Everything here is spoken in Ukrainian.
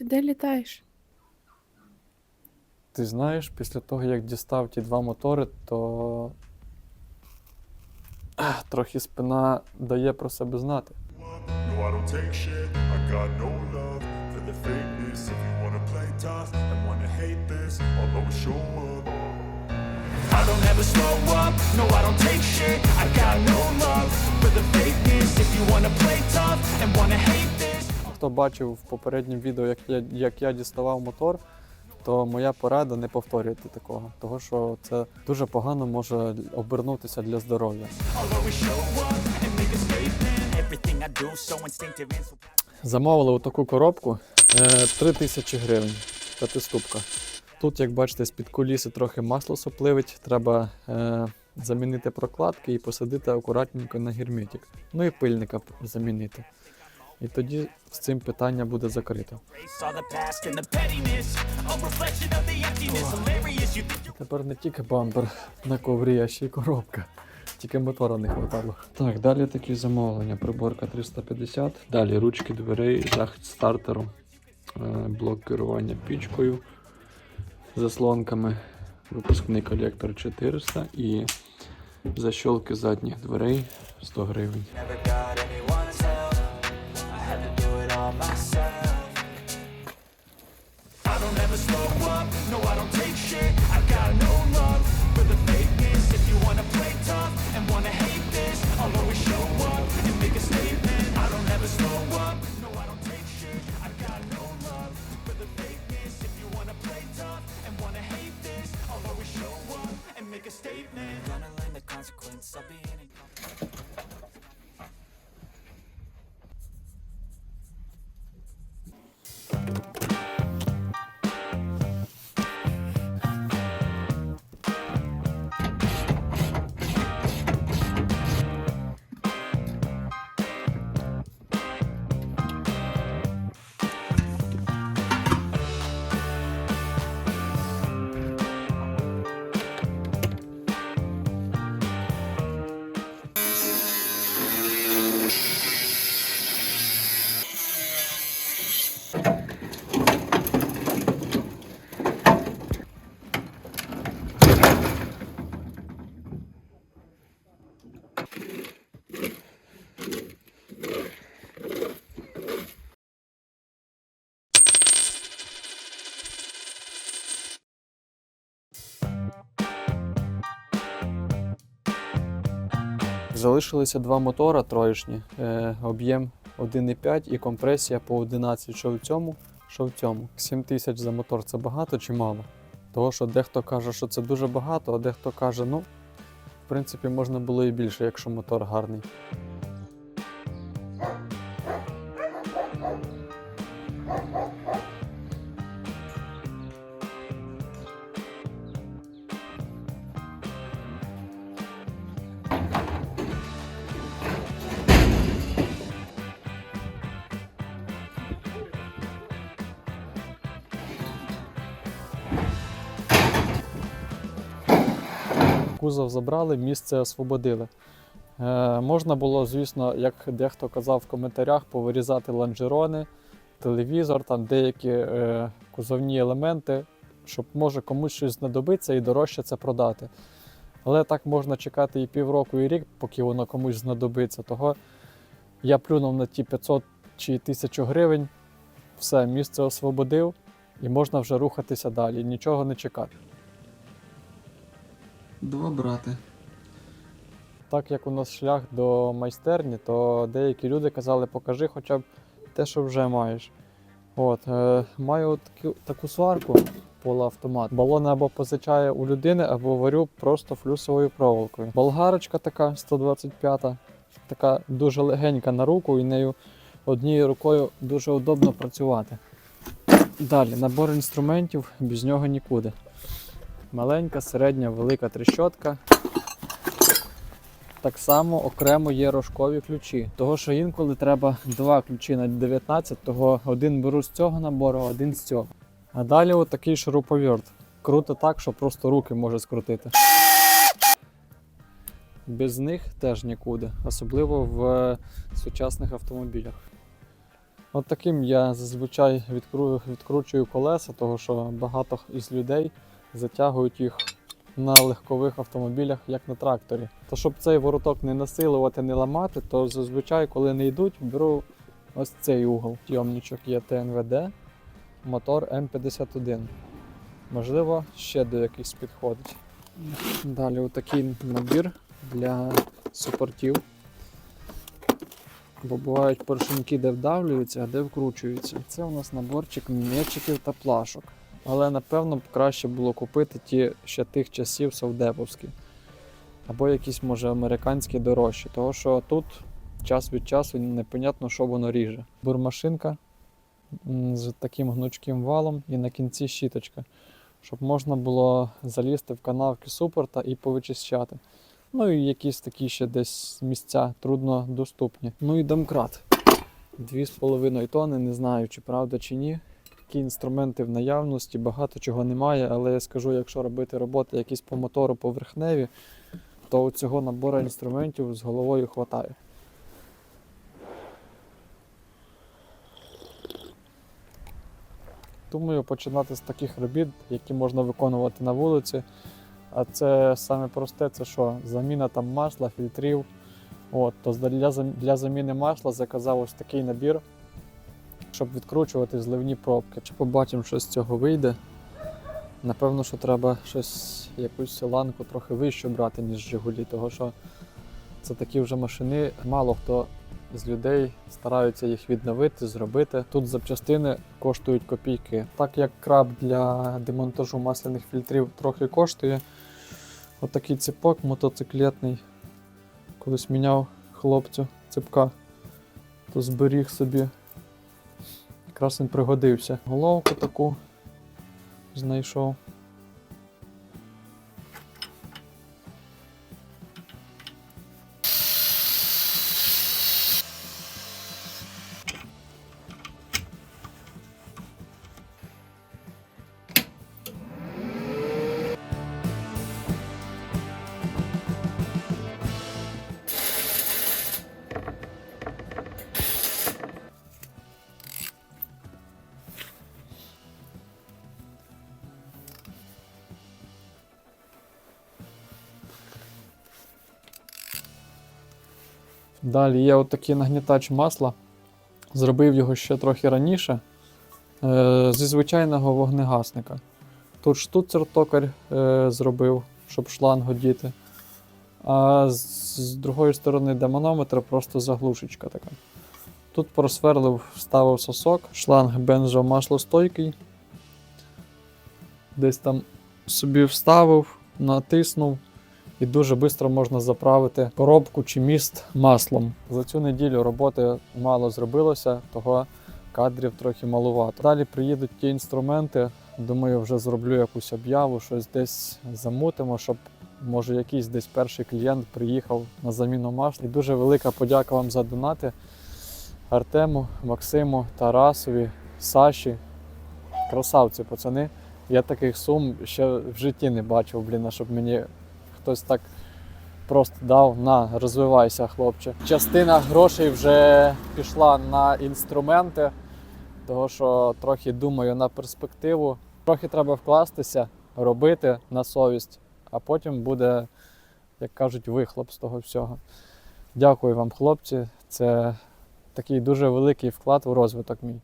Ти де літаєш? Ти знаєш, після того, як дістав ті два мотори, то трохи спина дає про себе знати. No, I don't take shit. I got no love for the fakeness. If you wanna play tough and wanna hate this, I'll always show up. I don't ever slow up. No, I don't take shit. I got no love for the fakeness. Хто бачив в попередньому відео, як я, як я діставав мотор, то моя порада не повторювати такого, того що це дуже погано може обернутися для здоров'я. Замовили отаку коробку е, 3 тисячі гривень, п'ятиступка. Тут, як бачите, з-під куліси трохи масло сопливить, треба е, замінити прокладки і посадити акуратненько на герметик. Ну і пильника замінити. І тоді з цим питання буде закрито. Тепер не тільки бампер на коврі, а ще й коробка. Тільки мотора не хватало. Так, далі такі замовлення. Приборка 350. Далі ручки дверей, захист стартеру, е, блок керування пічкою, заслонками, випускний колектор 400 і защолки задніх дверей 100 гривень. Statement Gonna learn the consequence of being incompetent. Залишилися два мотора троєшні, е, об'єм 1,5 і компресія по 11, що в цьому, що в цьому. 7 тисяч за мотор це багато чи мало? Того, що дехто каже, що це дуже багато, а дехто каже, ну, в принципі, можна було і більше, якщо мотор гарний. Кузов забрали, місце освободили. Е, можна було, звісно, як дехто казав в коментарях, повирізати лонжерони, телевізор, там деякі е, кузовні елементи, щоб може комусь щось знадобиться і дорожче це продати. Але так можна чекати і півроку, і рік, поки воно комусь знадобиться. Того я плюнув на ті 500 чи 1000 гривень, все, місце освободив і можна вже рухатися далі, нічого не чекати. Два брати. Так як у нас шлях до майстерні, то деякі люди казали, покажи хоча б те, що вже маєш. От, е, маю таку, таку сварку полуавтомат. Балони або позичаю у людини, або варю просто флюсовою проволокою. Болгарочка така 125, така дуже легенька на руку, і нею однією рукою дуже удобно працювати. Далі, набор інструментів, без нього нікуди. Маленька, середня, велика трещотка. Так само окремо є рожкові ключі. Того, що інколи треба два ключі на 19, того один беру з цього набору, один з цього. А далі отакий шуруповерт. Круто так, що просто руки може скрутити. Без них теж нікуди, особливо в сучасних автомобілях. От таким я зазвичай відкру... відкручую колеса, тому що багато із людей затягують їх на легкових автомобілях, як на тракторі. То щоб цей вороток не насилувати, не ламати, то зазвичай, коли не йдуть, беру ось цей угол. Йомничок є ТНВД, мотор М51. Можливо, ще до якихось підходить. Далі отакий набір для супортів. Бо бувають поршеньки, де вдавлюються, а де вкручуються. Це у нас наборчик м'ячиків та плашок. Але напевно б краще було купити ті ще тих часів совдеповські. Або якісь, може, американські дорожчі. Тому що тут час від часу непонятно, що воно ріже. Бурмашинка з таким гнучким валом і на кінці щіточка, щоб можна було залізти в канавки супорта і повичищати. Ну і якісь такі ще десь місця трудно доступні. Ну і домкрат. 2,5 тонни, не знаю, чи правда чи ні. Такі інструменти в наявності, багато чого немає, але я скажу, якщо робити роботи якісь по мотору поверхневі, то цього набору інструментів з головою хватає. Думаю, починати з таких робіт, які можна виконувати на вулиці. А це саме просте, це що? Заміна там масла, фільтрів. От, то для, для заміни масла заказав ось такий набір, щоб відкручувати зливні пробки. Чи побачимо, що з цього вийде. Напевно, що треба щось, якусь ланку трохи вищу брати, ніж Жигулі, тому що це такі вже машини. Мало хто з людей стараються їх відновити, зробити. Тут запчастини коштують копійки. Так як краб для демонтажу масляних фільтрів трохи коштує. Отакий ципок мотоциклетний. Колись міняв хлопцю ципка, то зберіг собі. Якраз він пригодився. Головку таку знайшов. Далі є отакий нагнітач масла. Зробив його ще трохи раніше е, зі звичайного вогнегасника. Тут штуцер токар е, зробив, щоб шланг діти. А з, другої сторони, де манометр, просто заглушечка така. Тут просверлив, вставив сосок, шланг бензомаслостойкий. Десь там собі вставив, натиснув і дуже швидко можна заправити коробку чи міст маслом. За цю неділю роботи мало зробилося, того кадрів трохи малувато. Далі приїдуть ті інструменти. Думаю, вже зроблю якусь об'яву, щось десь замутимо, щоб може якийсь десь перший клієнт приїхав на заміну масла. І дуже велика подяка вам за донати Артему, Максиму, Тарасові, Саші. Красавці, пацани. Я таких сум ще в житті не бачив, блін, щоб мені хтось так просто дав на розвивайся, хлопче. Частина грошей вже пішла на інструменти, того що трохи думаю на перспективу. Трохи треба вкластися, робити на совість, а потім буде, як кажуть, вихлоп з того всього. Дякую вам, хлопці. Це такий дуже великий вклад у розвиток мій.